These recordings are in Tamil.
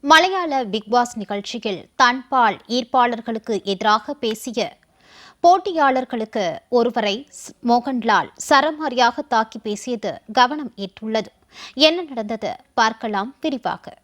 மலையாள பிக் பாஸ் நிகழ்ச்சியில் தன்பால் ஈர்ப்பாளர்களுக்கு எதிராக பேசிய போட்டியாளர்களுக்கு ஒருவரை ஸ்- மோகன்லால் சரமாரியாக தாக்கி பேசியது கவனம் ஈர்த்துள்ளது. என்ன நடந்தது? பார்க்கலாம் விரிவாக.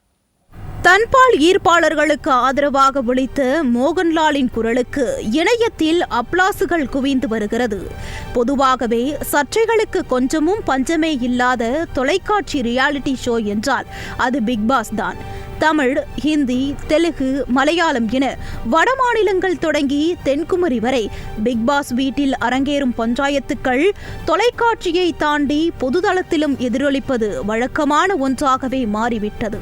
தன்பால் ஈர்ப்பாளர்களுக்கு ஆதரவாக ஒழித்த மோகன்லாலின் குரலுக்கு இணையத்தில் அப்ளாசுகள் குவிந்து வருகிறது. பொதுவாகவே சர்ச்சைகளுக்கு கொஞ்சமும் பஞ்சமே இல்லாத தொலைக்காட்சி ரியாலிட்டி ஷோ என்றால் அது பிக் பாஸ் தான். தமிழ் ஹிந்தி தெலுங்கு மலையாளம் என வடமாநிலங்கள் தொடங்கி தென்குமரி வரை பிக்பாஸ் வீட்டில் அரங்கேறும் பஞ்சாயத்துக்கள் தொலைக்காட்சியை தாண்டி பொதுதளத்திலும் எதிரொலிப்பது வழக்கமான ஒன்றாகவே மாறிவிட்டது.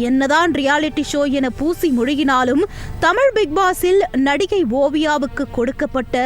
என்னதான் ரியாலிட்டி ஷோ என பூசி மொழிகினாலும் தமிழ் பிக்பாஸில் நடிகை ஓவியாவுக்கு கொடுக்கப்பட்ட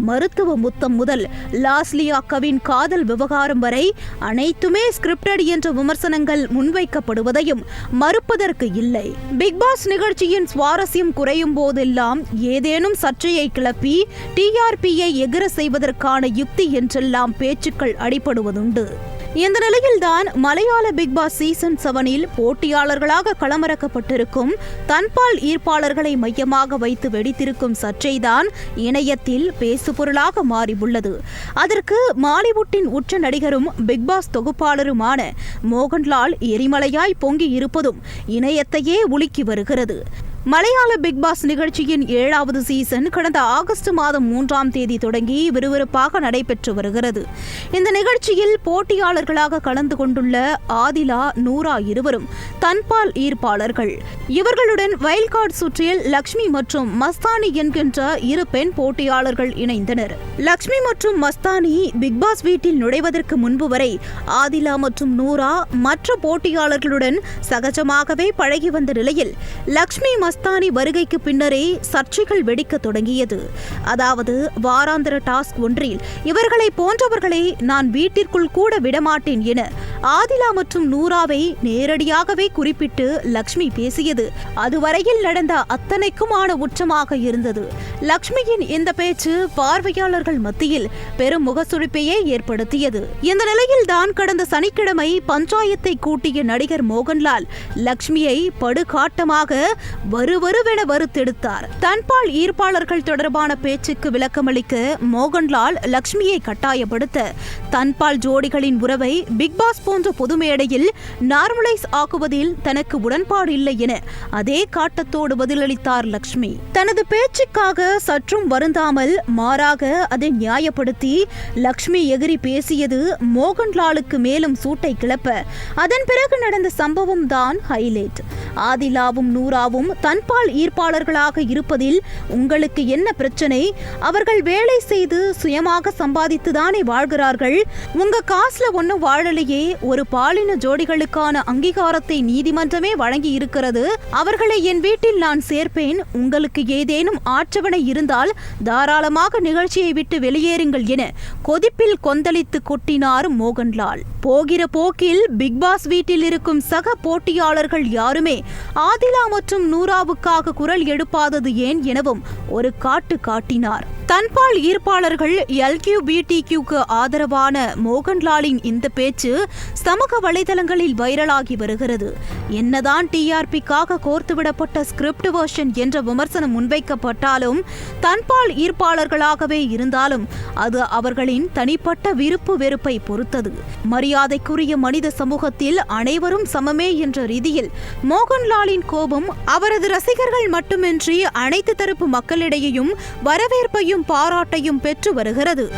மருத்துவ முத்தம் முதல் லாஸ்லியா கவின் காதல் விவகாரம் வரை அனைத்துமே ஸ்கிரிப்டட் என்ற விமர்சனங்கள் முன்வைக்கப்படுவதையும் மறுப்பதற்கு இல்லை. பிக் பாஸ் நிகழ்ச்சியின் சுவாரஸ்யம் குறையும் போதெல்லாம் ஏதேனும் சர்ச்சையை கிளப்பி டிஆர்பியை எகிர செய்வதற்கான யுக்தி என்றெல்லாம் பேச்சுக்கள் அடிபடுவதுண்டு. இந்த நிலையில்தான் மலையாள பிக் பாஸ் சீசன் செவனில் போட்டியாளர்களாக களமிறக்கப்பட்டிருக்கும் தன்பால் ஈர்ப்பாளர்களை மையமாக வைத்து வெடித்திருக்கும் சர்ச்சைதான் இணையத்தில் பேசுபொருளாக மாறியுள்ளது. அதற்கு மாலிவுட்டின் உச்ச நடிகரும் பிக் பாஸ் தொகுப்பாளருமான மோகன்லால் எரிமலையாய் பொங்கி இருப்பதும் இணையத்தையே உலுக்கி வருகிறது. மலையாள பிக் பாஸ் நிகழ்ச்சியின் ஏழாவது சீசன் கடந்த ஆகஸ்ட் மாதம் மூன்றாம் தேதி தொடங்கி விறுவிறுப்பாக நடைபெற்று வருகிறது. இந்த நிகழ்ச்சியில் போட்டியாளர்களாக கலந்து கொண்டுள்ள ஆதிலா நூரா இருவரும் தன்பால் ஈர்ப்பாளர்கள். இவர்களுடன் வயல்கார்டு சுற்றில் லக்ஷ்மி மற்றும் மஸ்தானி என்கின்ற இரு பெண் போட்டியாளர்கள் இணைந்தனர். லக்ஷ்மி மற்றும் மஸ்தானி பிக் பாஸ் வீட்டில் நுழைவதற்கு முன்பு வரை ஆதிலா மற்றும் நூரா மற்ற போட்டியாளர்களுடன் சகஜமாகவே பழகி வந்த நிலையில் லக்ஷ்மி மஸ்தானி வருகைக்கு பின்னரே சர்ச்சைகள் வெடிக்க தொடங்கியது. அதாவது வாராந்திர டாஸ்க் ஒன்றில் இவர்களை போன்றவர்களை நான் வீட்டிற்குள் கூட விடமாட்டேன் என ஆதிலா மற்றும் நூராவை நேரடியாகவே குறிப்பிட்டு லக்ஷ்மி பேசியது. அதுவரையில் நடந்த அத்தனைக்குமான உச்சமாக இருந்தது. லக்ஷ்மியின் இந்த பேச்சு பார்வையாளர்கள் மத்தியில் பெரும் முகசுழிப்பையே ஏற்படுத்தியது. இந்த நிலையில் தான் கடந்த சனிக்கிழமை பஞ்சாயத்தை கூட்டிய நடிகர் மோகன்லால் லக்ஷ்மியை படுகாட்டமாக வருவருவென வறுத்தெடுத்தார் தன்பால் ஈர்ப்பாளர்கள் தொடர்பான பேச்சுக்கு விளக்கமளிக்க மோகன்லால் லக்ஷ்மியை கட்டாயப்படுத்த தன்பால் ஜோடிகளின் உறவை பிக் பாஸ் போன்ற பொது மேடையில் நார்மலைஸ் ஆக்குவதில் தனக்கு உடன்பாடு இல்லை என அதே காட்டத்தோடு பதிலளித்தார் லக்ஷ்மி. தனது பேச்சுக்காக சற்றும் வருந்தாமல் மாறாக அதை நியாயப்படுத்தி லக்ஷ்மி எகிரி பேசியது மோகன்லாலுக்கு மேலும் சூட்டை கிளப்ப அதன் பிறகு நடந்த சம்பவம் தான் ஹைலைட். ஆதிலாவும் நூராவும் தன்பால் ஈர்ப்பாளர்களாக இருப்பதில் உங்களுக்கு என்ன பிரச்சனை? அவர்கள் வேலை செய்து சுயமாக சம்பாதித்துதானே வாழ்கிறார்கள். உங்க காசுல ஒன்னும் வாழலையே ஒரு பாலின ஜோடிகளுக்கான அங்கீகாரத்தை நீதிமன்றமே வழங்கி இருக்கிறது. அவர்களை என் வீட்டில் நான் சேர்ப்பேன். உங்களுக்கு ஏதேனும் ஆட்சேபனை இருந்தால் தாராளமாக நிகழ்ச்சியை விட்டு வெளியேறுங்கள் என கொதிப்பில் கொந்தளித்து கொட்டினார் மோகன்லால். போகிற போக்கில் பிக் பாஸ் வீட்டில் இருக்கும் சக போட்டியாளர்கள் யாருமே ஆதிலா மற்றும் இந்தியாவுக்காக குரல் எழுப்பாதது ஏன் எனவும் ஒரு காட்டு காட்டினார். தன்பால் ஈர்ப்பாளர்கள் எல்கியூபிடிக்யூக்கு ஆதரவான மோகன்லாலின் இந்த பேச்சு சமூக வலைதளங்களில் வைரலாகி வருகிறது. என்னதான் டிஆர்பிக்காக கோர்த்துவிடப்பட்ட ஸ்கிரிப்ட் வெர்ஷன் என்ற விமர்சனம் முன்வைக்கப்பட்டாலும் தன்பால் ஈர்ப்பாளர்களாகவே இருந்தாலும் அது அவர்களின் தனிப்பட்ட விருப்பு வெறுப்பை பொறுத்தது. மரியாதைக்குரிய மனித சமூகத்தில் அனைவரும் சமமே என்ற ரீதியில் மோகன்லாலின் கோபம் அவரது ரசிகர்கள் மட்டுமின்றி அனைத்து தரப்பு மக்களிடையேயும் வரவேற்பையும் பாராட்டையும் பெற்று வருகிறது.